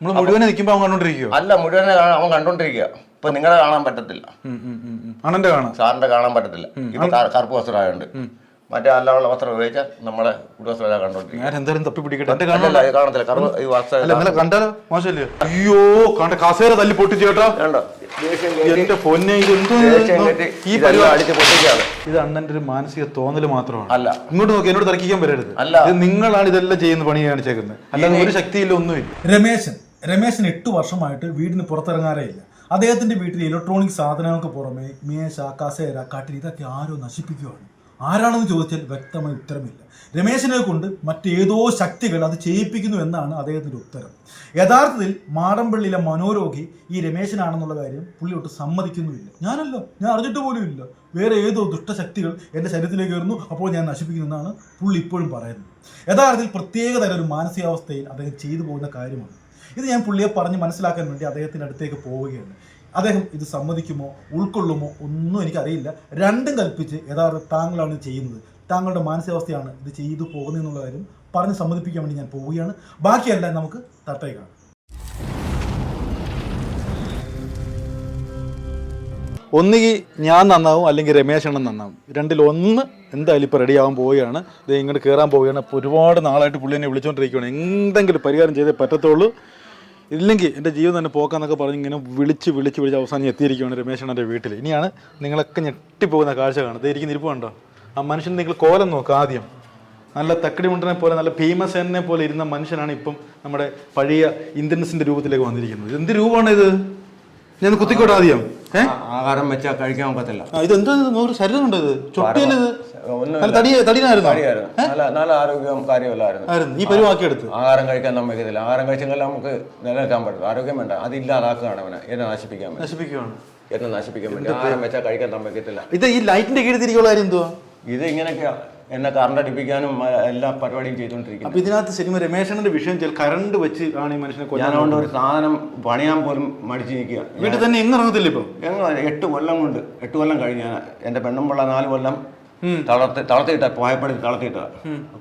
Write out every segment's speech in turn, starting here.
നമ്മൾ മുഴുവനെ നിൽക്കുമ്പോൾ അവൻ കണ്ടോണ്ടിരിക്കുക അല്ല മുഴുവനെ അവൻ കണ്ടോണ്ടിരിക്കുക ഇപ്പൊ നിങ്ങളെ കാണാൻ പറ്റത്തില്ല. അണന്റെ കാണാം. സാറിന്റെ കാണാൻ പറ്റത്തില്ല. ഇപ്പൊ കറുപ്പ് വസ്ത്രമായുണ്ട് മറ്റേ അല്ലാതെ വസ്ത്രം ഉപയോഗിച്ചാൽ നമ്മളെ കണ്ടോണ്ടിരിക്കുക തപ്പി പിടിക്കട്ടെ. കാണത്തില്ല. കറുപ്പ് ഈ വസ്ത്രം കണ്ടാലോ? മോശമല്ലേ? അയ്യോ കണ്ട കസേര തല്ലി പൊട്ടിച്ചേട്ടോ കണ്ടോ എന്റെ പൊന്നെ ഈ പരിപാടി അടിച്ച് പൊട്ടിക്കാതെ ഇത് അണ്ണന്റെ ഒരു മാനസിക തോന്നൽ മാത്രമാണ്. അല്ല. ഇങ്ങോട്ട് നോക്കി എന്നോട് തർക്കിക്കാൻ വരരുത്. അല്ല. ഇത് നിങ്ങളാണ് ഇതെല്ലാം ചെയ്യുന്ന പണി കാണിച്ചേക്കുന്നത് അല്ലാതെ ഒരു ശക്തിയില്ല ഒന്നുമില്ല. രമേശൻ രമേശൻ എട്ട് വർഷമായിട്ട് വീടിന് പുറത്തിറങ്ങാറേ ഇല്ല. അദ്ദേഹത്തിന്റെ വീട്ടിൽ ഇലക്ട്രോണിക് സാധനങ്ങൾക്ക് പുറമെ മേശ കസേര കട്ടിൽ ഇതൊക്കെ ആരോ നശിപ്പിക്കുകയാണ് ആരാണെന്ന് ചോദിച്ചാൽ വ്യക്തമായ ഉത്തരമില്ല. രമേശിനെ കൊണ്ട് മറ്റേതോ ശക്തികൾ അത് ചെയ്യിപ്പിക്കുന്നു എന്നാണ് അദ്ദേഹത്തിന്റെ ഉത്തരം. യഥാർത്ഥത്തിൽ മാടമ്പള്ളിയിലെ മനോരോഗി ഈ രമേശനാണെന്നുള്ള കാര്യം പുള്ളി ഒട്ട് സമ്മതിക്കുന്നുമില്ല. ഞാനല്ല ഞാൻ അറിഞ്ഞിട്ട് പോലും ഇല്ല. വേറെ ഏതോ ദുഷ്ടശക്തികൾ എന്റെ ശരീരത്തിലേക്ക് വരുന്നു അപ്പോൾ ഞാൻ നശിപ്പിക്കുന്നു എന്നാണ് പുള്ളി ഇപ്പോഴും പറയുന്നത്. യഥാർത്ഥത്തിൽ പ്രത്യേകതരം ഒരു മാനസികാവസ്ഥയിൽ അദ്ദേഹം ചെയ്തു പോകുന്ന കാര്യമാണ്. ഇത് ഞാൻ പുള്ളിയെ പറഞ്ഞ് മനസ്സിലാക്കാൻ വേണ്ടി അദ്ദേഹത്തിന്റെ അടുത്തേക്ക് പോവുകയാണ്. അദ്ദേഹം ഇത് സമ്മതിക്കുമോ ഉൾക്കൊള്ളുമോ ഒന്നും എനിക്കറിയില്ല. രണ്ടും കൽപ്പിച്ച് യഥാർത്ഥ താങ്കളാണ് ചെയ്യുന്നത്. താങ്കളുടെ മാനസികാവസ്ഥയാണ് ഇത് ചെയ്തു പോകുന്നതെന്നുള്ള കാര്യം പറഞ്ഞ് സമ്മതിപ്പിക്കാൻ വേണ്ടി ഞാൻ പോവുകയാണ്. ബാക്കിയെല്ലാം നമുക്ക് തട്ടേ കാണാം. ഒന്നുകിൽ ഞാൻ നന്നാവും അല്ലെങ്കിൽ രമേശ് അണ്ണൻ നന്നാവും. രണ്ടിൽ ഒന്ന് എന്തായാലും ഇപ്പോൾ റെഡിയാവാൻ പോവുകയാണ്. ഇത് ഇങ്ങോട്ട് കയറാൻ പോവുകയാണ്. അപ്പോൾ ഒരുപാട് നാളായിട്ട് പുള്ളി എന്നെ വിളിച്ചുകൊണ്ടിരിക്കുകയാണ് എന്തെങ്കിലും പരിഹാരം ചെയ്തേ പറ്റത്തുള്ളൂ. ഇല്ലെങ്കിൽ എന്റെ ജീവൻ തന്നെ പോക്കാന്നൊക്കെ പറഞ്ഞ് ഇങ്ങനെ വിളിച്ച് വിളിച്ച് വിളിച്ച് അവസാനം എത്തിയിരിക്കുകയാണ് രമേശ് അണ്ണന്റെ വീട്ടിൽ. ഇനിയാണ് നിങ്ങളൊക്കെ ഞെട്ടിപ്പോകുന്ന കാഴ്ച കാണുന്നത്. ഇരിക്കുന്ന ഇരിപ്പുണ്ടോ ആ മനുഷ്യൻ നിങ്ങൾ കോലം നോക്കുക ആദ്യം. നല്ല തക്കടി മുണ്ടനെ പോലെ നല്ല ഭീമസേനെ പോലെ ഇരുന്ന മനുഷ്യനാണ് ഇപ്പം നമ്മുടെ പഴയ ഇന്ത്യൻസിന്റെ രൂപത്തിലേക്ക് വന്നിരിക്കുന്നത്. എന്ത് രൂപമാണ് ഇത് ഞാൻ കുത്തിക്കോട്ടെ ആദ്യം. ആഹാരം വെച്ചാൽ കഴിക്കാൻ ഒക്കത്തില്ല. ഇതെന്തോ ഇത് നൂറ് ശരീരം ഉണ്ടോ ഇത്? ചൊട്ടിയല്ലേ ഇത്? നല്ല ആരോഗ്യം കാര്യമല്ലായിരുന്നു ഈ പരുവാക്കിയെടുത്ത്. ആഹാരം കഴിക്കാൻ സമ്മതിക്കത്തില്ല. ആഹാരം കഴിച്ചെങ്കിൽ നമുക്ക് നിലനിൽക്കാൻ പറ്റും ആരോഗ്യം വേണ്ട. അത് ഇല്ലാതാക്കുകയാണ് അവനെ. എന്നെ നശിപ്പിക്കാൻ നശിപ്പിക്കുകയാണ്. എന്നെ നശിപ്പിക്കാൻ വേണ്ടി. ആഹാരം വെച്ചാൽ കഴിക്കാൻ സമ്മതിക്കത്തില്ല. ഇത് ഈ ലൈറ്റിന്റെ കീഴിൽ തിരികെയുള്ള കാര്യം എന്തുവാ? ഇത് ഇങ്ങനെയൊക്കെയാ. എന്നെ കറണ്ട് അടിപ്പിക്കാനും എല്ലാ പരിപാടിയും ചെയ്തുകൊണ്ടിരിക്കുന്നത് അപ്പൊ ഇതിനകത്ത് സിനിമ രമേശന്റെ വിഷയം ചില കറണ്ട് വെച്ച് ആണ് ഈ മനുഷ്യനെ ഞാൻ അതുകൊണ്ട് ഒരു സാധനം പണിയാൻ പോലും മടിച്ചു നിൽക്കുക വീട്ടിൽ തന്നെ എങ്ങനെ ഇറങ്ങത്തില്ല ഇപ്പൊ? എങ്ങനെ എട്ട് കൊല്ലം കൊണ്ട് എട്ട് കൊല്ലം കഴിഞ്ഞ എന്റെ പെണ്ണുമ്പുള്ള നാല് കൊല്ലം തളർത്തി തളർത്തിയിട്ട പോയപ്പെടുത്തി തളർത്തിയിട്ട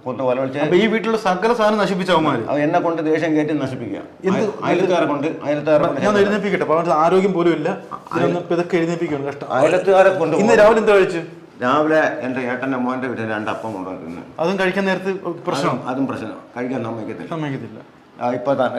കൊന്ന് കൊല വിളിച്ച് അപ്പൊ ഈ വീട്ടിലുള്ള സകല സാധനം നശിപ്പിച്ചാൽ അത് എന്നെ കൊണ്ട് ദേഷ്യം കയറ്റി നശിപ്പിക്കുക. അയ- അയലത്തുകാരെ കൊണ്ട് അയലത്തുകാരെ എഴുന്നേപ്പിക്കട്ടെ ആരോഗ്യം പോലും ഇല്ല. ഇതൊക്കെ എഴുന്നേപ്പിക്കണം കഷ്ടം. അയലത്തുകാരെ കൊണ്ട് ഇന്ന് രാവിലെ എന്താ കഴിച്ചു? രാവിലെ എന്റെ ഏട്ടന്റെ മോന്റെ വീട്ടിൽ രണ്ടപ്പം കൊണ്ടുവരുന്നു അതും കഴിക്കാൻ നേരത്തെ പ്രശ്നം? അതും പ്രശ്നം. കഴിക്കാൻ സമ്മതിക്കത്തില്ല. സമ്മതിക്കത്തില്ല. ആ, ഇപ്പൊ ത-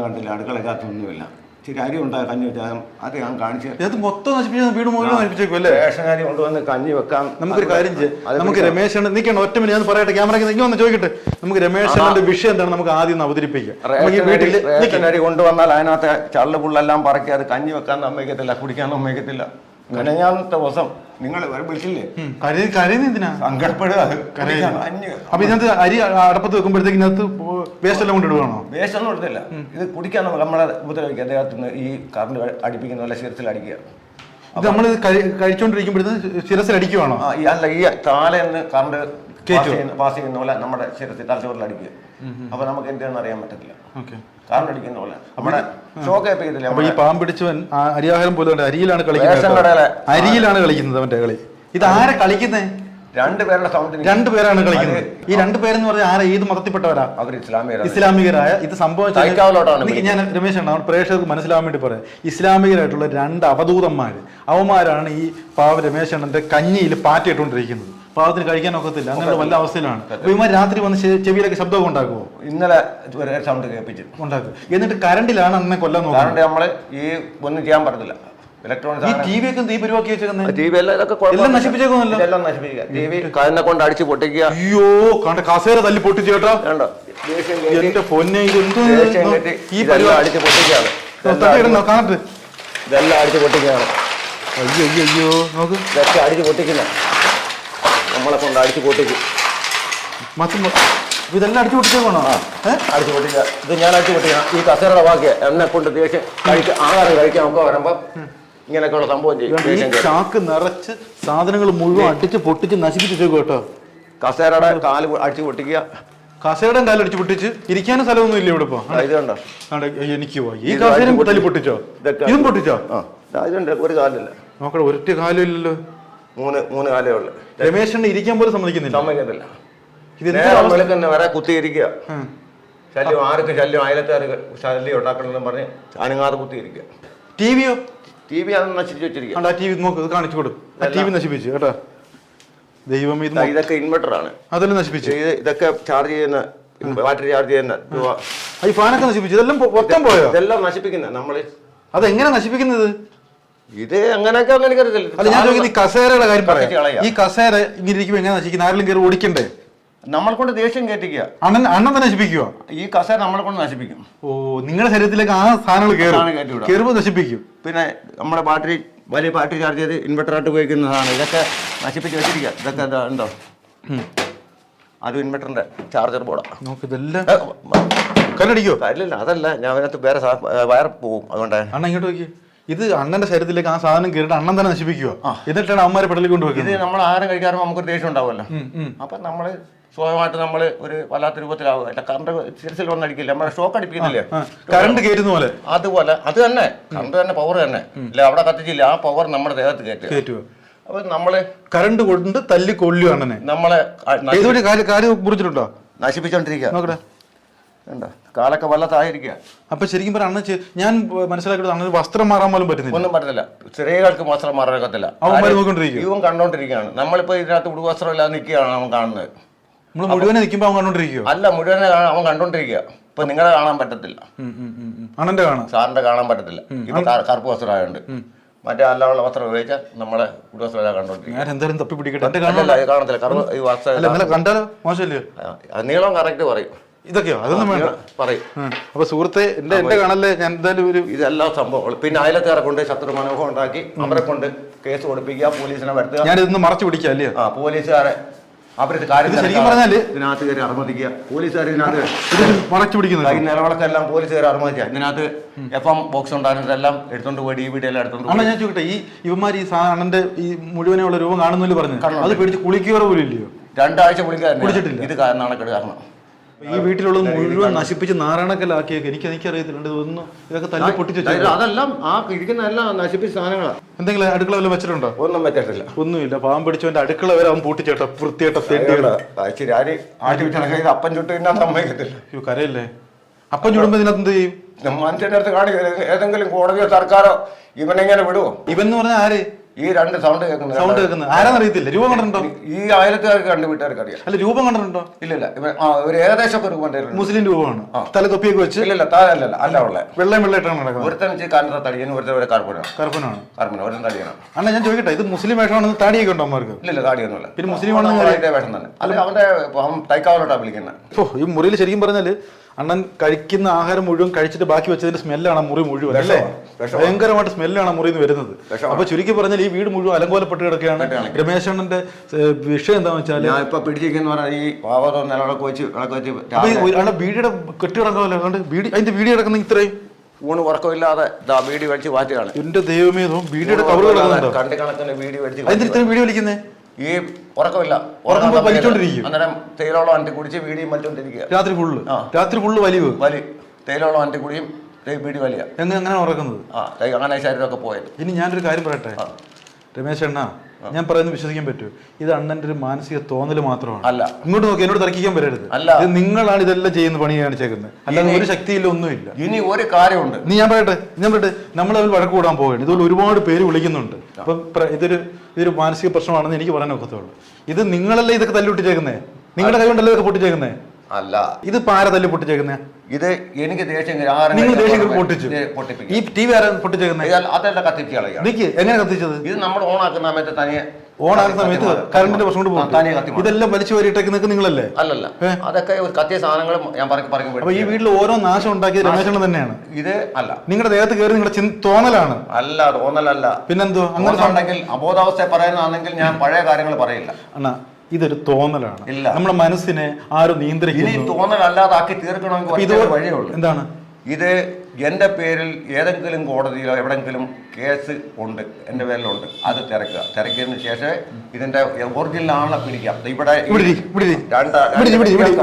കണ്ടില്ല അടുക്കളക്കകത്തൊന്നുമില്ല ഇച്ചിരി അരി ഉണ്ടായ കഞ്ഞി വെച്ചാൽ അത് ഞാൻ കാണിച്ചു മൊത്തം നശിപ്പിച്ചു വീട് മുഴുവൻ നശിപ്പിച്ചേക്കും അല്ലേ? റേഷനരി കൊണ്ടുവന്ന് കഞ്ഞി വെക്കാം. നമുക്കൊരു കാര്യം ചെയ്യാം. നമുക്ക് രമേശ് നിൽക്കണം ഒറ്റ മിനിറ്റ് ഞാൻ പറയട്ടെ ക്യാമറയ്ക്ക് നിൽക്കി വന്ന് ചോദിക്കട്ടെ. നമുക്ക് രമേശ് വിഷയം എന്താണ്? നമുക്ക് ആദ്യം ഒന്ന് അവതരിപ്പിക്കാം. നമുക്ക് റേഷൻ അരി വീട്ടിൽ കൊണ്ടുവന്നാൽ അതിനകത്ത് ചള്ളു പുള്ളെല്ലാം പറക്കി അത് കഞ്ഞി വെക്കാൻ സമ്മതിക്കത്തില്ല കുടിക്കാൻ സമ്മതിക്കത്തില്ല. ഞാൻ ദിവസം നിങ്ങൾ വിളിക്കില്ലേ അപ്പൊ ഇതിനകത്ത് അരി അടപ്പത്ത് വെക്കുമ്പോഴത്തേക്ക് ഇതിനകത്ത് വേസ്റ്റ് എല്ലാം കൊണ്ട് വേസ്റ്റ് ഒന്നും എടുത്തില്ല ഇത് കുടിക്കാൻ നമ്മളെ ഉപദ്രവിക്കുക. അദ്ദേഹത്തിന് ഈ കറണ്ട് അടിപ്പിക്കുന്ന പോലെ ശിരത്തിൽ അടിക്കുക. ഇത് നമ്മൾ കഴിച്ചോണ്ടിരിക്കുമ്പോഴത്തേക്ക് ശിരസിൽ അടിക്കുവാണോ? അല്ല ഈ താലെന്ന് കറണ്ട് പാസ് ചെയ്യുന്ന പോലെ നമ്മുടെ ശിരസിൽ തലച്ചോറിൽ അടിക്കുക. അപ്പൊ നമുക്ക് എന്തെന്ന് അറിയാൻ പറ്റത്തില്ല. കറണ്ട് അടിക്കുന്ന പോലെ. നമ്മുടെ ഷോക്ക് ഏൽപ്പിക്കത്തില്ല അപ്പൊ ഈ പാമ്പ് പിടിച്ചവൻ ആ അരിയാഹാരം പോലും അരിയിലാണ് കളിക്കുന്നത് അരിയിലാണ് കളിക്കുന്നത് അവന്റെ കളി. ഇത് ആരെ കളിക്കുന്നേ? രണ്ടുപേരുടെ സൗണ്ടിന് രണ്ടുപേരാണ് കളിക്കുന്നത്. ഈ രണ്ടുപേരെന്ന് പറഞ്ഞാൽ ആരെ? ഏത് മതത്തിൽപ്പെട്ടവരാ? അവർ ഇസ്ലാമികരാണ്. ഇസ്ലാമികരായ ഇത് സംഭവം തൈക്കാവിലോട്ടാണ് എനിക്ക് ഞാൻ രമേശ് ആണ് നമ്മുടെ പ്രേക്ഷകർക്ക് മനസ്സിലാവാൻ വേണ്ടി പറയാം. ഇസ്ലാമികരായിട്ടുള്ള രണ്ട് അവധൂതന്മാർ അവന്മാരാണ് ഈ പാവ രമേശ് അണ്ണന്റെ കഞ്ഞിയിൽ പാറ്റിട്ടുകൊണ്ടിരിക്കുന്നത് പാവത്തിന് കഴിക്കാൻ ഒക്കത്തില്ല. അങ്ങനെയുള്ള വല്ല അവസ്ഥയിലാണ്. ഇവന്മാർ രാത്രി വന്ന് ചെവിയിലൊക്കെ ശബ്ദമൊക്കെ ഉണ്ടാക്കുമോ ഇന്നലെ ഒരു സൗണ്ട് കേൾപ്പിച്ചു. ഉണ്ടാക്കും. എന്നിട്ട് കറണ്ടിലാണ് അന്നെ കൊല്ലാൻ നോക്കുന്നത്. കാരണം നമ്മൾ ഈ ഒന്നും ചെയ്യാൻ പറ്റത്തില്ല. ഇലക്ട്രോണിക് ഈ ടി വി ഒക്കെ തീ പരിവാക്കി വെച്ചേക്കുന്നത് ടി വി എല്ലാം ഇതൊക്കെ എല്ലാം. എല്ലാം നശിപ്പിക്കുക. ടി വി കതിനെ കൊണ്ട് അടിച്ച് പൊട്ടിക്കുക. അയ്യോ കണ്ട കസേര തല്ലി പൊട്ടിച്ചു കേട്ടോ. വേണ്ടോ. എന്റെ പൊന്നെ ഈ ഇതെല്ലാം അടിച്ച് പൊട്ടിക്കുകയാണ്. തട്ടിയിടണോ ഇതെല്ലാം അടിച്ച് പൊട്ടിക്കുകയാണ് അയ്യോ അയ്യോ അയ്യോ നോക്ക്. ഇതൊക്കെ അടിച്ച് പൊട്ടിക്കുന്ന നമ്മളെ കൊണ്ട് അടിച്ചു പൊട്ടിക്കും മൊത്തം ഇതെല്ലാം അടിച്ചു പൊട്ടിച്ചേക്കണോ അടിച്ചു പൊട്ടിക്കുക ഇത് ഞാൻ അടിച്ചു പൊട്ടിക്കണം ഈ കസേരയുടെ ബാക്കിയ എന്നെ കൊണ്ട് ദേഷ്യം കഴിക്കാൻ ആഹാരം കഴിക്കാൻ ഒക്കെ വരുമ്പോ ഇങ്ങനെയൊക്കെയുള്ള സംഭവം ചെയ്യും. ചാക്ക് നിറച്ച് സാധനങ്ങൾ മുഴുവൻ അടിച്ച് പൊട്ടിച്ച് നശിപ്പിച്ചേക്കും കേട്ടോ. കസേരയുടെ കാൽ അടിച്ചു പൊട്ടിക്കുക. കസേരയുടെ കാലടിച്ച് പൊട്ടിച്ച് ഇരിക്കാനും സ്ഥലമൊന്നും ഇല്ല ഇവിടെ എനിക്ക് ഈ കസേരയും തല്ലി പൊട്ടിച്ചോ? ഇതും പൊട്ടിച്ചോ? ഇതുണ്ട്. ഒരു കാലില്ല. നോക്കട്ടെ ഒരൊറ്റ കാലും ഇല്ലല്ലോ. മൂന്ന് മൂന്ന് കാലേ ഉള്ളു. രമേശ് ഇരിക്കാൻ പോലും സമ്മതിക്കുന്നില്ല. സമ്മതിക്കത്തില്ല. വെളുക്കുന്ന വരെ കുത്തിയിരിക്കുക. ശല്യം ആർക്ക് ശല്യം അയലത്താർക്ക് ശല്യം ഉണ്ടാക്കണമെന്ന് പറഞ്ഞ് അനങ്ങാതെ കുത്തിയിരിക്കുക. ടി വിയോ? ടി വി അത് നശിച്ചു വെച്ചിരിക്കുക. ടി വി നോക്ക് കാണിച്ചു കൊടുക്കും ടി വി നശിപ്പിച്ചു കേട്ടോ. ദൈവം ഇത് ഇതൊക്കെ ഇൻവെർട്ടറാണ് അതെല്ലാം നശിപ്പിച്ചു. ഇത് ഇതൊക്കെ ചാർജ് ചെയ്യുന്ന ബാറ്ററി ചാർജ് ചെയ്യുന്ന ഈ ഫാനൊക്കെ നശിപ്പിച്ചു. ഇതെല്ലാം മൊത്തം പോയോ? ഇതെല്ലാം നശിപ്പിക്കുന്ന നമ്മൾ അതെങ്ങനെ നശിപ്പിക്കുന്നത്? ഇത് അങ്ങനെയൊക്കെ അങ്ങനെ കരുതല്ല അല്ല ഞാൻ ചോദിക്കുന്നത് ഈ കസേരയുടെ കാര്യം പറയാം. ഈ കസേര ഇങ്ങനെ ഇരിക്കുമ്പോൾ എങ്ങനെ നശിക്കുന്നത് ആരെങ്കിലും കയറി ഓടിക്കണ്ടേ? നമ്മളെ കൊണ്ട് ദേഷ്യം കയറ്റിക്കുക അണ്ണൻ അണ്ണൻ തന്നെ നശിപ്പിക്കുക ഈ കസേര നമ്മളെ കൊണ്ട് നശിപ്പിക്കും. ഓ നിങ്ങളുടെ ശരീരത്തിലേക്ക് ആ സാധനങ്ങൾ കയറും കയറുമ്പോൾ നശിപ്പിക്കും. പിന്നെ നമ്മുടെ ബാറ്ററി വലിയ ബാറ്ററി ചാർജ് ചെയ്ത് ഇൻവെർട്ടറായിട്ട് ഉപയോഗിക്കുന്നതാണ് ഇതൊക്കെ നശിപ്പിച്ച് വെച്ചിരിക്കുക. ഇതൊക്കെ എന്താ ഉണ്ടോ? അത് ഇൻവെർട്ടറിന്റെ ചാർജർ ബോർഡാണ് നോക്ക് ഇതെല്ലാം കല്ലടിക്കോ കല്ലില്ല അതല്ല ഞാൻ അതിനകത്ത് വേറെ വയർ പോവും അതുകൊണ്ടാണ് അണ്ണ ഇങ്ങോട്ട് നോക്കി ഇത് അണ്ണന്റെ ശരീരത്തിലേക്ക് ആ സാധനം കയറിയിട്ട് അണ്ണൻ തന്നെ നശിപ്പിക്കുക. എന്നിട്ടാണ് അമ്മമാരെ പെടലിൽ കൊണ്ടുപോകുന്നത് ഇത് നമ്മൾ ആഹാരം കഴിക്കാറുമ്പോൾ നമുക്കൊരു ദേഷ്യം ഉണ്ടാവുമല്ലോ. അപ്പൊ നമ്മൾ സ്വയമായിട്ട് നമ്മൾ ഒരു വല്ലാത്ത രൂപത്തിലാവുക. അല്ല കറണ്ട് സിരിസിൽ വന്നടിക്കില്ല അടിക്കില്ല. നമ്മുടെ ഷോക്ക് അടിപ്പിക്കുന്നില്ലേ. കറണ്ട് കയറ്റുന്ന പോലെ. അതുപോലെ അത് തന്നെ. കറണ്ട് തന്നെ പവർ തന്നെ. ഇല്ല അവിടെ കത്തിച്ചില്ല. ആ പവർ നമ്മുടെ ദേഹത്ത് കയറ്റുക. അപ്പൊ നമ്മൾ കറണ്ട് കൊണ്ട് തല്ലി അണ്ണനെ. നമ്മളെ മുറിച്ചിട്ടുണ്ടോ? നശിപ്പിച്ചോണ്ടിരിക്കുക. നോക്കട്ടെ. കാലൊക്കെ വല്ലത്തായിരിക്കുക അപ്പൊ ശരിക്കും പറഞ്ഞ അന്ന് ഞാൻ മനസ്സിലാക്കിയത് അങ്ങനെ വസ്ത്രം മാറാൻ പോലും പറ്റുന്നില്ല. ഒന്നും പറ്റത്തില്ല. സ്ത്രീകൾക്ക് വസ്ത്രം മാറാനൊക്കത്തില്ല. ഇവൻ കണ്ടോണ്ടിരിക്കുകയാണ്. നമ്മളിപ്പോ ഇതിനകത്ത് ഉടുവസ്ത്രം ഇല്ലാതെ നിൽക്കുകയാണ് അവൻ കാണുന്നത്. നമ്മൾ മുഴുവനെ നിൽക്കുമ്പോൾ അവൻ കണ്ടോണ്ടിരിക്കുക അല്ല മുഴുവനെ അവൻ കണ്ടോണ്ടിരിക്കുക. ഇപ്പൊ നിങ്ങളെ കാണാൻ പറ്റത്തില്ല. അണ്ണന്റെ കാണാം. സാറിന്റെ കാണാൻ പറ്റത്തില്ല. ഇപ്പൊ വസ്ത്രം ആയതുകൊണ്ട് മറ്റേ അല്ലാതെ വസ്ത്രം ഉപയോഗിച്ചാൽ നമ്മളെ ഞാൻ എന്തായാലും തപ്പി പിടിക്കട്ടെ. കാണത്തില്ല. കറുപ്പ് ഈ വസ്ത്രം നീളം കറക്റ്റ് പറയും. ഇതൊക്കെയോ? അതൊന്നും വേണ്ട. പറയും. അപ്പൊ സുഹൃത്തെ എന്റെ എന്റെ കാണല്ലേ ഞാൻ എന്തായാലും ഒരു ഇതെല്ലാം സംഭവങ്ങൾ പിന്നെ അയലത്തുകാരെ കൊണ്ട് ശത്രു മനോഹം ഉണ്ടാക്കി അവരെ കൊണ്ട് കേസ് കൊടുപ്പിക്കുക പോലീസിനെ വരുത്തുക. ഞാൻ ഇതൊന്ന് മറച്ചു പിടിക്കാം അല്ലേ? ആ പോലീസുകാരെ അവരുടെ കാര്യം ശരിക്കും പറഞ്ഞാൽ പറഞ്ഞാൽ ഇതിനകത്ത് കയറി അറുമതിക്കുക. പോലീസുകാർ ഇതിനകത്ത് ഇത് മറച്ചു പിടിക്കുന്നത് ഈ നിലവിളക്കെല്ലാം പോലീസുകാർ അറുമതിക്കുക. ഇതിനകത്ത് എഫ് എം ബോക്സ് ഉണ്ടായിരുന്നതെല്ലാം എടുത്തോണ്ട് പോയി ഡി വി ഡി എല്ലാം എടുത്തോണ്ട് പോയി. ഞാൻ ചോദിക്കട്ടെ ഈ ഇവന്മാർ ഈ സാധനന്റെ അണ്ണന്റെ ഈ മുഴുവനെയുള്ള രൂപം കാണുന്നില്ല പറഞ്ഞു. അത് പിടിച്ച് കുളിക്കുക പോലും ഇല്ലയോ? രണ്ടാഴ്ച കുളിക്കാൻ കുടിച്ചിട്ടില്ല. ഇത് കാരണമാണ് കേട് കാരണം. ഈ വീട്ടിലുള്ളത് മുഴുവൻ നശിപ്പിച്ച് നാരായണക്കല്ലാക്കിയൊക്കെ എനിക്ക് എനിക്കറിയത്തില്ല. ഇതൊന്നും ഇതൊക്കെ തല്ലി പൊട്ടിച്ച് അതെല്ലാം ആ ഇരിക്കുന്നതെല്ലാം നശിപ്പിച്ച സാധനങ്ങളാണ് എന്തെങ്കിലും അടുക്കള വല്ല വെച്ചിട്ടുണ്ടോ? ഒന്നും വെച്ചിട്ടില്ല. ഒന്നുമില്ല. പാമ്പ് പിടിച്ചവന്റെ അടുക്കള വരെ അവൻ പൂട്ടിച്ചേട്ട വൃത്തിയേട്ട തെണ്ടികൾ അപ്പൻ അരി ആട്ടി വെച്ചാൽ ഇത് അപ്പം ചുട്ട് തിന്നാൻ സമ്മതിക്കത്തില്ല. അയ്യോ കരയല്ലേ? അപ്പൻ ചുടുമ്പോ ഇതിനകത്ത് എന്ത് ചെയ്യും? മനുഷ്യന്റെ അടുത്ത് കാണിക്കുക ഏതെങ്കിലും കോടതിയോ സർക്കാരോ ഇവനെങ്ങനെ വിടുവോ? ഇവൻ എന്ന് പറഞ്ഞാൽ ആര്? ഈ രണ്ട് സൗണ്ട് കേൾക്കുന്നത് സൗണ്ട് കേൾക്കുന്നത്. ആരാന്നറിയത്തില്ല? രൂപം കണ്ടിട്ടുണ്ടോ? ഈ ആയിരത്തുകാർക്ക് രണ്ട് വീട്ടുകാർക്ക് അറിയാം അല്ല രൂപം കണ്ടിട്ടുണ്ടോ? ഇല്ലില്ല. ഇല്ല ആ ഒരു ഏകദേശം ഒക്കെ രൂപം ഉണ്ടായിരുന്നു മുസ്ലിം രൂപമാണ്. തല തൊപ്പിയൊക്കെ വെച്ച്? ഇല്ലില്ല അല്ലല്ല അല്ല ഉള്ള. വെള്ളം വെള്ളമായിട്ടാണ് നടക്കുന്നത്. ഒരുത്തൻ വെച്ച് കാരണത്തെ തടിയനും ഒരുത്തൻ ഒരു കർപ്പനാണ് കറുപ്പനാണ് കർപ്പന ഒരുത്തൻ തടിയാണ്. അണ്ണാ ഞാൻ ചോദിക്കട്ടെ ഇത് മുസ്ലിം വേഷമാണെന്ന് താടിയൊക്കെ ഉണ്ടോ അമ്മമാർക്ക് ഇല്ലില്ല താടിയൊന്നുമില്ല. പിന്നെ മുസ്ലിം ആണെന്ന് വേഷം തന്നെ. അല്ല അവന്റെ അവൻ തൈക്കാവലോട്ടാ വിളിക്കുന്നത് ഓ ഈ മുറിയിൽ ശരിക്കും പറഞ്ഞാൽ അണ്ണൻ കഴിക്കുന്ന ആഹാരം മുഴുവൻ കഴിച്ചിട്ട് ബാക്കി വെച്ചതിന്റെ സ്മെല്ലാണ് മുറി മുഴുവൻ അല്ലേ? ഭയങ്കരമായിട്ട് സ്മെല്ലാണ് മുറിന്ന് മുറിയിൽ നിന്ന് വരുന്നത്. അപ്പൊ ചുരുക്കി പറഞ്ഞാൽ ഈ വീട് മുഴുവൻ അലങ്കോലപ്പെട്ട് കിടക്കുകയാണ്. രമേശ് അണ്ണന്റെ വിഷയം എന്താണെന്ന് വെച്ചാൽ ഞാൻ ഇപ്പൊ പിടിച്ചിരിക്കുന്ന ഈ പാവതോ നിലവിളക്ക് വെച്ച് വിളക്ക് വെച്ച് വീടിയുടെ കെട്ടിടക്കാമല്ലോ അതുകൊണ്ട് വീട് അതിന്റെ വീട് കിടക്കുന്ന ഇത്രയും? ഊണ് ഉറക്കമില്ലാതെ ദാ വീടി വലിച്ച് മാറ്റുകയാണ് എന്റെ ദൈവമേ വീടിയുടെ കവർ കണ്ടി കണക്കിന് വീടി വലിച്ച് അതിന്റെ ഇത്രയും വീടി വലിക്കുന്നേ ഈ ഉറക്കമില്ല. ഉറങ്ങാൻ വലിച്ചോണ്ടിരിക്കും. അന്നേരം തേയിലോളം അണ്ടി കുടിച്ച് വീടിയും വലിച്ചോണ്ടിരിക്കുക. രാത്രി ഫുള്ള്. രാത്രി ഫുള്ള് വലിവ്. വലി. തേയിലോളം അണ്ടി കുടിയും വീടി വലിയ. എങ്ങനെ അങ്ങനെ ഉറക്കുന്നത്? ആ അങ്ങനെ ശരീരമൊക്കെ പോയത്. ഇനി ഞാനൊരു കാര്യം പറയട്ടെ? രമേശ് അണ്ണ ഞാൻ പറയുന്നത് വിശ്വസിക്കാൻ പറ്റൂ. ഇത് അണ്ണന്റെ ഒരു മാനസിക തോന്നൽ മാത്രമാണ്. അല്ല. ഇങ്ങോട്ട് നോക്കി എന്നോട് തർക്കിക്കാൻ വരരുത്. അല്ല. ഇത് നിങ്ങളാണ് ഇതെല്ലാം ചെയ്യുന്ന പണി കാണിച്ചേക്കുന്നത് അല്ലാതെ ഒരു ശക്തിയില്ല ഒന്നുമില്ല. ഇനി ഒരു കാര്യമുണ്ട്. നീ ഞാൻ പറയട്ടെ? ഞാൻ പറയട്ടെ? നമ്മൾ അതിൽ വഴക്ക് കൂടാൻ പോവുകയാണ്. ഇതുപോലെ ഒരുപാട് പേര് വിളിക്കുന്നുണ്ട്. അപ്പം ഇതൊരു ഇതൊരു മാനസിക പ്രശ്നമാണെന്ന് എനിക്ക് പറയാൻ ഒക്കത്തുള്ളൂ. ഇത് നിങ്ങളല്ലേ ഇതൊക്കെ തല്ലി പൊട്ടിച്ചേക്കുന്നേ നിങ്ങളുടെ കൈ കൊണ്ടല്ലേ ഇതൊക്കെ പൊട്ടിച്ചേക്കുന്നേ? അല്ല. ഇത് പാര തല്ലി പൊട്ടിച്ചേക്കുന്നേ? ഇത് എനിക്ക് ദേഷ്യം നിങ്ങൾ ദേഷ്യം പൊട്ടിച്ചു. പൊട്ടിപ്പിക്കും. ഈ ടി വി ആരാ പൊട്ടിച്ചേക്കുന്നേ? ഇത് അതല്ല കത്തിച്ച് കളയുക എങ്ങനെ കത്തിച്ചത്? ഇത് നമ്മൾ ഓണാക്കുന്ന സമയത്ത് തനിയെ ഓണാകുന്ന സമയത്ത് കറണ്ടിന്റെ പ്രശ്നം കൊണ്ട്. ഇതെല്ലാം വലിച്ചു വരിയിട്ടേക്ക് നിങ്ങളല്ലേ? അല്ലല്ല. അതൊക്കെ കത്തിയ സാധനങ്ങൾ ഞാൻ പറക്കി അപ്പൊ ഈ വീട്ടിൽ ഓരോ നാശം ഉണ്ടാക്കിയത് രമേശണ്ണൻ തന്നെയാണ്. ഇത് അല്ല. നിങ്ങളുടെ ദേഹത്ത് കയറി നിങ്ങളുടെ തോന്നലാണ്. അല്ല തോന്നലല്ല. പിന്നെന്തോ അങ്ങനെ ഉണ്ടെങ്കിൽ അബോധാവസ്ഥ പറയുന്നതാണെങ്കിൽ ഞാൻ പഴയ കാര്യങ്ങൾ പറയില്ല. അണ്ണാ ഇതൊരു തോന്നലാണ്. ഇല്ല. നമ്മുടെ മനസ്സിനെ ആരും തോന്നലല്ലാതാക്കി തീർക്കണമെങ്കിൽ എന്താണ്? ഇത് എന്റെ പേരിൽ ഏതെങ്കിലും കോടതിയിലോ എവിടെങ്കിലും കേസ് ഉണ്ട് എന്റെ പേരിലുണ്ട്. അത് തിരക്കുക. തിരക്കിയതിന് ശേഷം ഇതിന്റെ ഒറിജിനൽ ആളെ പിടിക്കാം. ഇവിടെ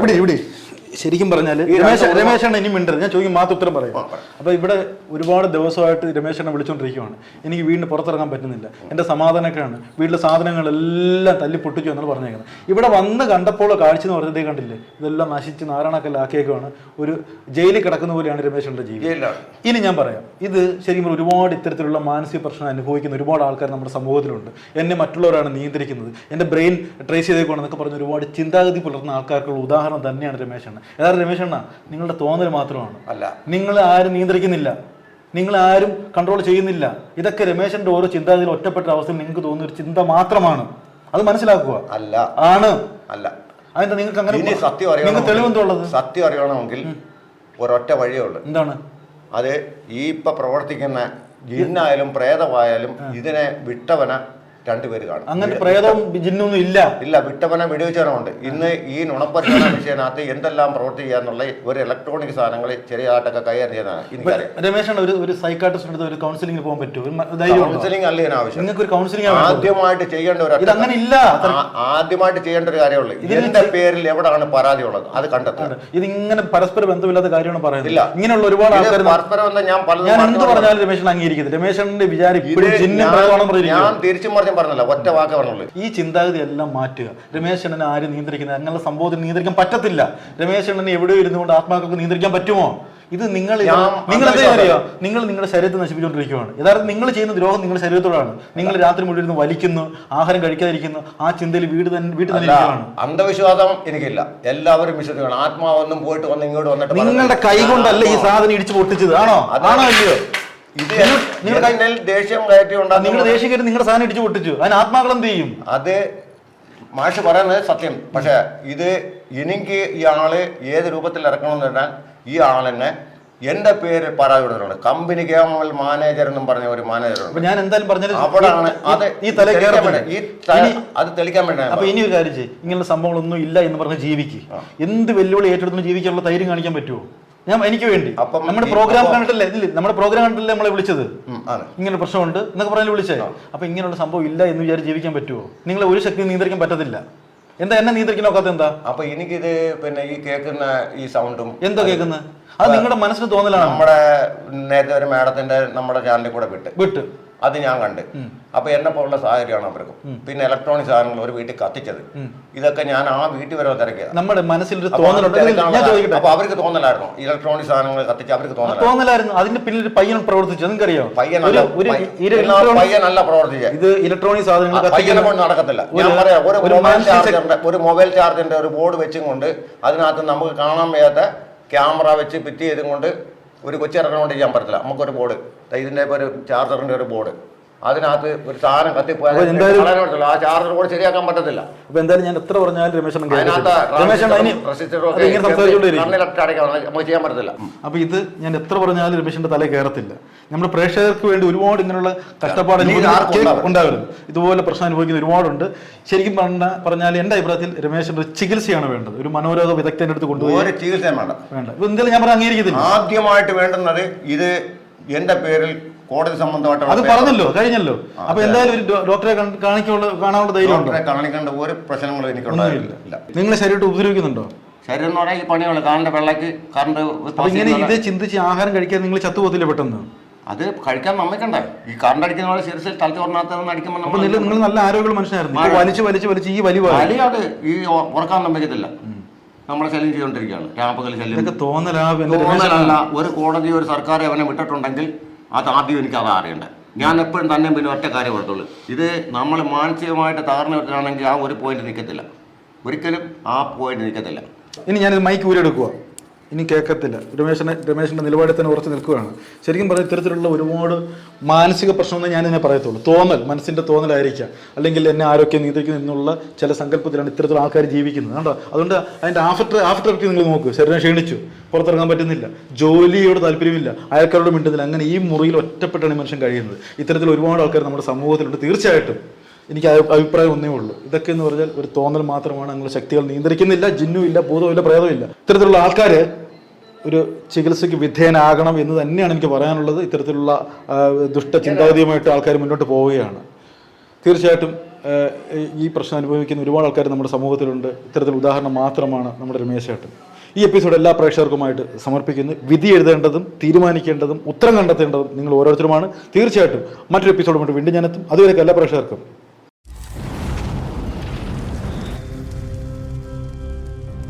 ഇവിടെ ശരിക്കും പറഞ്ഞാൽ രമേശ് രമേശാണ് ഇനി മിണ്ടരുത്. ഞാൻ ചോദിക്കും മാത്രം ഉത്തരം പറയും. അപ്പോൾ ഇവിടെ ഒരുപാട് ദിവസമായിട്ട് രമേശനെ വിളിച്ചുകൊണ്ടിരിക്കുകയാണ് എനിക്ക് വീടിന് പുറത്തിറങ്ങാൻ പറ്റുന്നില്ല. എന്റെ സമാധാനമൊക്കെയാണ് വീട്ടിലെ സാധനങ്ങളെല്ലാം തല്ലി പൊട്ടിച്ചു എന്നാണ് പറഞ്ഞേക്കുന്നത്. ഇവിടെ വന്ന് കണ്ടപ്പോൾ കാഴ്ച എന്ന് പറഞ്ഞതേ കണ്ടില്ലേ? ഇതെല്ലാം നശിച്ച് നാരായണക്കല്ലാക്കിയേക്കുവാണ്. ഒരു ജയിലിൽ കിടക്കുന്ന പോലെയാണ് രമേശന്റെ ജീവിതം. ഇനി ഞാൻ പറയാം. ഇത് ശരിക്കും ഒരുപാട് ഇത്തരത്തിലുള്ള മാനസിക പ്രശ്നം അനുഭവിക്കുന്ന ഒരുപാട് ആൾക്കാർ നമ്മുടെ സമൂഹത്തിലുണ്ട്. എന്നെ മറ്റുള്ളവരാണ് നിയന്ത്രിക്കുന്നത്. എന്റെ ബ്രെയിൻ ട്രേസ് ചെയ്തേക്കുവാണെന്നൊക്കെ പറഞ്ഞ് ഒരുപാട് ചിന്താഗതി പുലർത്തുന്ന ആൾക്കാർക്കുള്ള ഉദാഹരണം തന്നെയാണ് യഥാർത്ഥ രമേശണ്ണ നിങ്ങളുടെ തോന്നൽ മാത്രമാണ്. അല്ല. നിങ്ങൾ ആരും നിയന്ത്രിക്കുന്നില്ല. നിങ്ങൾ ആരും കൺട്രോൾ ചെയ്യുന്നില്ല. ഇതൊക്കെ രമേശന്റെ ഓരോ ചിന്താഗതിയിൽ ഒറ്റപ്പെട്ട അവസ്ഥയിൽ നിങ്ങൾക്ക് തോന്നുന്ന ഒരു ചിന്ത മാത്രമാണ്. അത് മനസ്സിലാക്കുക. അല്ല. ആണ്. അല്ല. അതെന്താ നിങ്ങൾക്ക് അങ്ങനെ സത്യം തെളിവെന്തുള്ളത് സത്യം അറിയണമെങ്കിൽ ഒരൊറ്റ വഴിയേ ഉള്ളൂ. എന്താണ്? അത് ഈ ഇപ്പൊ പ്രവർത്തിക്കുന്ന ജിന്നായാലും പ്രേതമായാലും ഇതിനെ വിട്ടവന രണ്ടുപേര് കാണും. അങ്ങനെ പ്രേതം ജിന്നൊന്നും ഇല്ല. ഇല്ല വിട്ടവനെ വെടിവെച്ചവനുണ്ട് ഇന്ന് ഈ നുണപ്പരിശോധന വിഷയനകത്ത് എന്തെല്ലാം പ്രവർത്തി ചെയ്യാന്നുള്ള ഒരു ഇലക്ട്രോണിക് സാധനങ്ങൾ ചെറിയതായിട്ടൊക്കെ കൈകാര്യം ചെയ്യുന്നതാണ്. എനിക്കറിയാം. രമേശാണ് ഒരു ഒരു സൈക്കാട്രിസ്റ്റ് അടുത്ത് ഒരു കൗൺസിലിംഗ് പോകാൻ മ- കൗൺസിലിംഗ് അല്ല ആവശ്യം നിങ്ങൾക്ക് ഒരു കൗൺസിലിംഗ് ആദ്യമായിട്ട് ചെയ്യേണ്ട ഒരു അങ്ങനെ ഇല്ല. ആദ്യമായിട്ട് ചെയ്യേണ്ട ഒരു കാര്യമുള്ളൂ ഇതിന്റെ പേരിൽ എവിടെയാണ് പരാതി ഉള്ളത് അത് കണ്ടെത്തുന്നത് ഇത് ഇങ്ങനെ പരസ്പര ബന്ധമില്ലാത്ത കാര്യമാണ് പറയുന്നത്. ഇല്ല. ഇങ്ങനെയുള്ള ഒരുപാട് ആൾക്കാർ പരസ്പരം ഞാൻ പലതും ഞാൻ എന്ത് പറഞ്ഞാലും രമേശൻ അംഗീകരിക്കുന്നത് രമേശന്റെ വിചാരം ഞാൻ- തിരിച്ചും ഞാൻ തിരിച്ചും പറഞ്ഞല്ല ഒറ്റ വാക്ക് പറഞ്ഞുള്ളൂ. ഈ ചിന്താഗതി എല്ലാം മാറ്റുക. രമേശണ്ണനെ ആര് നിയന്ത്രിക്കുന്നത്? അങ്ങനെയുള്ള സംഭവത്തിന് നിയന്ത്രിക്കാൻ പറ്റത്തില്ല. രമേശനെ എവിടെ ഇരുന്നുകൊണ്ട് ആത്മാക്കൾക്ക് നിയന്ത്രിക്കാൻ പറ്റുമോ? ഇത് നിങ്ങൾ നിങ്ങൾ എന്താ അറിയോ നിങ്ങൾ നിങ്ങളുടെ ശരീരത്തെ നശിപ്പിച്ചുകൊണ്ടിരിക്കുകയാണ്. യഥാർത്ഥം നിങ്ങൾ ചെയ്യുന്ന ദ്രോഹം നിങ്ങളുടെ ശരീരത്തോടാണ്. നിങ്ങൾ രാത്രി മുഴുവൻ ഇരുന്ന് വലിക്കുന്നു ആഹാരം കഴിക്കാതിരിക്കുന്നു ആ ചിന്തയിൽ വീട് തന്നെ വീട്ടിൽ തന്നെ അന്ധവിശ്വാസം എനിക്കില്ല. എല്ലാവരും വിശ്വസിക്കണം. ആത്മാവൊന്നും പോയിട്ട് വന്ന് ഇങ്ങോട്ട് വന്നിട്ട് നിങ്ങളുടെ കൈ കൊണ്ടല്ല ഈ സാധനം ഇടിച്ചു പൊട്ടിച്ചത്. ആണോ? അതാണോ ആണോ ഇത് നിങ്ങൾ- ദേഷ്യം ഉണ്ടാക്കുന്ന നിങ്ങളുടെ സാധനം ഇടിച്ചു പൊട്ടിച്ചു. അതിന് ആത്മാക്കൾ എന്ത് ചെയ്യും? അത് മാഷ് പറയുന്നത് സത്യം. പക്ഷെ ഇത് എനിക്ക് ഈ ആൾ ഏത് രൂപത്തിൽ ഇറക്കണമെന്ന് പറഞ്ഞാൽ ഈ ആളെന്നെ എന്റെ പേര് പരാതി കൊടുത്തിട്ടുണ്ട് കമ്പനി കേമൽ മാനേജർ എന്നും പറഞ്ഞ ഒരു മാനേജർ ഞാൻ എന്തായാലും പറഞ്ഞത് അവിടാണ്. അത് ഈ തല ഈ അത് തെളിക്കാൻ വേണ്ടി അപ്പൊ ഇനി ഒരു കാര്യം ചെയ്യും. ഇങ്ങനെയുള്ള സംഭവങ്ങളൊന്നും ഇല്ല എന്ന് പറഞ്ഞ് ജീവിക്ക്. എന്ത് വെല്ലുവിളി ഏറ്റെടുത്തും ജീവിക്കാനുള്ള ധൈര്യം കാണിക്കാൻ പറ്റുമോ ഞാൻ എനിക്ക് വേണ്ടി. അപ്പം നമ്മുടെ പ്രോഗ്രാം കണ്ടിട്ടില്ലേ? ഇതിൽ നമ്മുടെ പ്രോഗ്രാം കണ്ടിട്ടല്ലേ നമ്മളെ വിളിച്ചത്? ഇങ്ങനെ പ്രശ്നമുണ്ട് എന്നൊക്കെ പറഞ്ഞാൽ വിളിച്ചേ. അപ്പൊ ഇങ്ങനെയുള്ള സംഭവം ഇല്ല എന്ന് വിചാരിച്ച് ജീവിക്കാൻ പറ്റുമോ നിങ്ങളെ ഒരു ശക്തി നിയന്ത്രിക്കാൻ പറ്റത്തില്ല. എന്താ എന്നെ നിയന്ത്രിക്കാൻ നോക്കാത്ത എന്താ? അപ്പൊ എനിക്കിത് പിന്നെ ഈ കേൾക്കുന്ന ഈ സൗണ്ടും എന്തോ കേൾക്കുന്നത്? അത് നിങ്ങളുടെ മനസ്സിന് തോന്നലാണ്. നമ്മുടെ നേരത്തെ ഒരു മാഡത്തിന്റെ നമ്മുടെ ചാനലിൽ കൂടെ വിട്ട്. വിട്ട്. അത് ഞാൻ കണ്ട്. അപ്പൊ എന്നെ പോലുള്ള സാഹചര്യമാണ് അവർക്കും. പിന്നെ ഇലക്ട്രോണിക് സാധനങ്ങൾ ഒരു വീട്ടിൽ കത്തിച്ചത്. ഇതൊക്കെ ഞാൻ ആ വീട്ടിൽ വരെ തിരക്കിയത്. നമ്മുടെ മനസ്സിലൊരു അപ്പൊ അത് ഞാൻ ചോദിക്കട്ടെ. അപ്പൊ അവർക്ക് തോന്നലായിരുന്നു. ഇലക്ട്രോണിക് സാധനങ്ങൾ കത്തിച്ച് അവർക്ക് തോന്നലായിരുന്നു. അതിന്റെ പിന്നിൽ പയ്യൻ പ്രവർത്തിച്ചു. നിങ്ങൾക്കറിയോ? പയ്യനല്ല പയ്യനല്ല പ്രവർത്തിച്ചത് ഇത് ഇലക്ട്രോണിക് സാധനങ്ങൾ പയ്യനെ കൊണ്ട് നടക്കത്തില്ല. ഞാൻ പറയാം ഒരു ഒരു മൊബൈൽ മാനസിക ചാർജറിന്റെ ഒരു മൊബൈൽ ചാർജറിന്റെ ഒരു ബോർഡ് വെച്ചും കൊണ്ട് അതിനകത്ത് നമുക്ക് കാണാൻ വയ്യാത്ത ക്യാമറ വെച്ച് ഫിറ്റ് ചെയ്തും കൊണ്ട് ഒരു കൊച്ചിറക്കണം കൊണ്ട് ചെയ്യാൻ പറ്റത്തില്ല. നമുക്കൊരു ബോർഡ് ഇതിന്റെ ഒരു ചാർജറിന്റെ ഒരു ബോർഡ് അതിനകത്ത് ഒരു സാധനം കത്തിപ്പോയാൽ ആ ചാർജർ കൂടെ ശരിയാക്കാൻ പറ്റത്തില്ല. അപ്പൊ എന്തായാലും ഞാൻ എത്ര പറഞ്ഞാലും സംസാരിച്ചുകൊണ്ടിരിക്കും നമുക്ക് ചെയ്യാൻ പറ്റത്തില്ല. അപ്പൊ ഇത് ഞാൻ എത്ര പറഞ്ഞാലും രമേശിന്റെ തല കയറത്തില്ല. നമ്മുടെ പ്രേക്ഷകർക്ക് വേണ്ടി ഒരുപാട് ഇങ്ങനെയുള്ള കഷ്ടപ്പാട് ഉണ്ടാവരുത്. ഇതുപോലെ പ്രശ്നം അനുഭവിക്കുന്ന ഒരുപാടുണ്ട്. ശരിക്കും പറഞ്ഞ പറഞ്ഞാൽ എന്റെ അഭിപ്രായത്തിൽ രമേശന്റെ ചികിത്സയാണ് വേണ്ടത്. ഒരു മനോരോഗ വിദഗ്ധന്റെ അടുത്ത് കൊണ്ടുപോയി ചികിത്സ വേണ്ട. വേണ്ട. ഇപ്പൊ എന്തായാലും ഞാൻ പറഞ്ഞ അംഗീകരിക്കത്തില്ല. ആദ്യമായിട്ട് വേണ്ടുന്നത് ഇത് എന്റെ പേരിൽ കോടതി സംബന്ധമായിട്ട് അത് പറഞ്ഞല്ലോ കഴിഞ്ഞല്ലോ. അപ്പൊ എന്തായാലും ഒരു ഡോക്ടറെ കാണിക്കാനുള്ള കാണാനുള്ള ധൈര്യം ഡോക്ടറെ കാണിക്കേണ്ട ഒരു പ്രശ്നങ്ങളും എനിക്കുണ്ടായില്ല. ഇല്ല. നിങ്ങളെ ശരീരത്തെ ഉപദ്രവിക്കുന്നുണ്ടോ? ശരീരം എന്ന് പറഞ്ഞാൽ ഈ പണികൾ കാണേണ്ട വെള്ളക്ക് കറണ്ട് ഇങ്ങനെ ഇത് ചിന്തിച്ച് ആഹാരം കഴിക്കാൻ നിങ്ങൾ ചത്തുപോകത്തില്ല പെട്ടെന്ന്? അത് കഴിക്കാൻ നമ്മക്കണ്ടേ ഈ കറണ്ട് അടിക്കുന്ന പോലെ തലത്ത് പറഞ്ഞാൽ അടിക്കുമ്പോൾ നമ്മൾ നിങ്ങൾ നല്ല ആരോഗ്യമുള്ള മനുഷ്യനായിരുന്നു. വലിച്ചു വലിച്ച് വലിച്ച് ഈ വലിയ വലി അത് ഈ ഉറക്കാൻ സമ്മതിക്കത്തില്ല നമ്മളെ ശല്യം ചെയ്തുകൊണ്ടിരിക്കുകയാണ്. ക്യാമ്പുകൾ ശല്യം. തോന്നലല്ല. ഒരു കോടതി ഒരു സർക്കാർ അവനെ വിട്ടിട്ടുണ്ടെങ്കിൽ അത് ആദ്യം എനിക്ക് അത് അറിയണ്ടേ. ഞാൻ എപ്പോഴും തന്നെ പിന്നെ ഒറ്റ കാര്യം ഓർത്തുള്ളൂ. ഇത് നമ്മൾ മാനസികമായിട്ട് തകർന്നു വിട്ടാണെങ്കിൽ ആ ഒരു പോയിന്റ് നിൽക്കത്തില്ല. ഒരിക്കലും ആ പോയിന്റ് നിൽക്കത്തില്ല. ഇനി ഞാനിത് മൈക്ക് ഊരെടുക്കുക ഇനി കേൾക്കത്തില്ല. രമേശിനെ രമേശിന്റെ നിലപാടിൽ തന്നെ ഉറച്ചു നിൽക്കുകയാണ്. ശരിക്കും പറഞ്ഞാൽ ഇത്തരത്തിലുള്ള ഒരുപാട് മാനസിക പ്രശ്നമെന്ന് ഞാൻ ഇതിനെ പറയത്തുള്ളൂ. തോന്നൽ മനസ്സിന്റെ തോന്നലായിരിക്കാം. അല്ലെങ്കിൽ എന്നെ ആരോഗ്യം നിയന്ത്രിക്കുന്നു എന്നുള്ള ചില സങ്കല്പത്തിലാണ് ഇത്തരത്തിലുള്ള ആൾക്കാർ ജീവിക്കുന്നത്. കണ്ടോ? അതുകൊണ്ട് അതിന്റെ ആഫ്റ്റർ ആഫ്റ്റർ എഫക്റ്റ് നിങ്ങൾ നോക്കൂ. ശരീരം ക്ഷീണിച്ചു. പുറത്തിറങ്ങാൻ പറ്റുന്നില്ല. ജോലിയോട് താല്പര്യമില്ല. അയൽക്കാരോട് മിണ്ടുന്നില്ല. അങ്ങനെ ഈ മുറിയിൽ ഒറ്റപ്പെട്ടാണ് മനുഷ്യൻ കഴിയുന്നത്. ഇത്തരത്തിൽ ഒരുപാട് ആൾക്കാർ നമ്മുടെ സമൂഹത്തിലുണ്ട്. തീർച്ചയായിട്ടും. എനിക്ക് അഭിപ്രായം ഒന്നേ ഉള്ളൂ. ഇതൊക്കെ എന്ന് പറഞ്ഞാൽ ഒരു തോന്നൽ മാത്രമാണ്. നിങ്ങൾ ശക്തികൾ നിയന്ത്രിക്കുന്നില്ല. ജിന്നുമില്ല. പ്രേതവും ഇല്ല ഇത്തരത്തിലുള്ള ആൾക്കാർ ഒരു ചികിത്സയ്ക്ക് വിധേയനാകണം എന്ന് തന്നെയാണ് എനിക്ക് പറയാനുള്ളത്. ഇത്തരത്തിലുള്ള ദുഷ്ട ചിന്താഗതിയുമായിട്ട് ആൾക്കാർ മുന്നോട്ട് പോവുകയാണ്. തീർച്ചയായിട്ടും ഈ പ്രശ്നം അനുഭവിക്കുന്ന ഒരുപാട് ആൾക്കാർ നമ്മുടെ സമൂഹത്തിലുണ്ട്. ഇത്തരത്തിൽ ഉദാഹരണം മാത്രമാണ് നമ്മുടെ രമേശേട്ടൻ ഈ എപ്പിസോഡ് എല്ലാ പ്രേക്ഷകർക്കുമായിട്ട് സമർപ്പിക്കുന്നു. വിധി എഴുതേണ്ടതും തീരുമാനിക്കേണ്ടതും ഉത്തരം കണ്ടെത്തേണ്ടതും നിങ്ങൾ ഓരോരുത്തരുമാണ്. തീർച്ചയായിട്ടും മറ്റൊരു എപ്പിസോഡുമായിട്ട് വീണ്ടും ഞാനെത്തും. അതുവരെ എല്ലാ പ്രേക്ഷകർക്കും.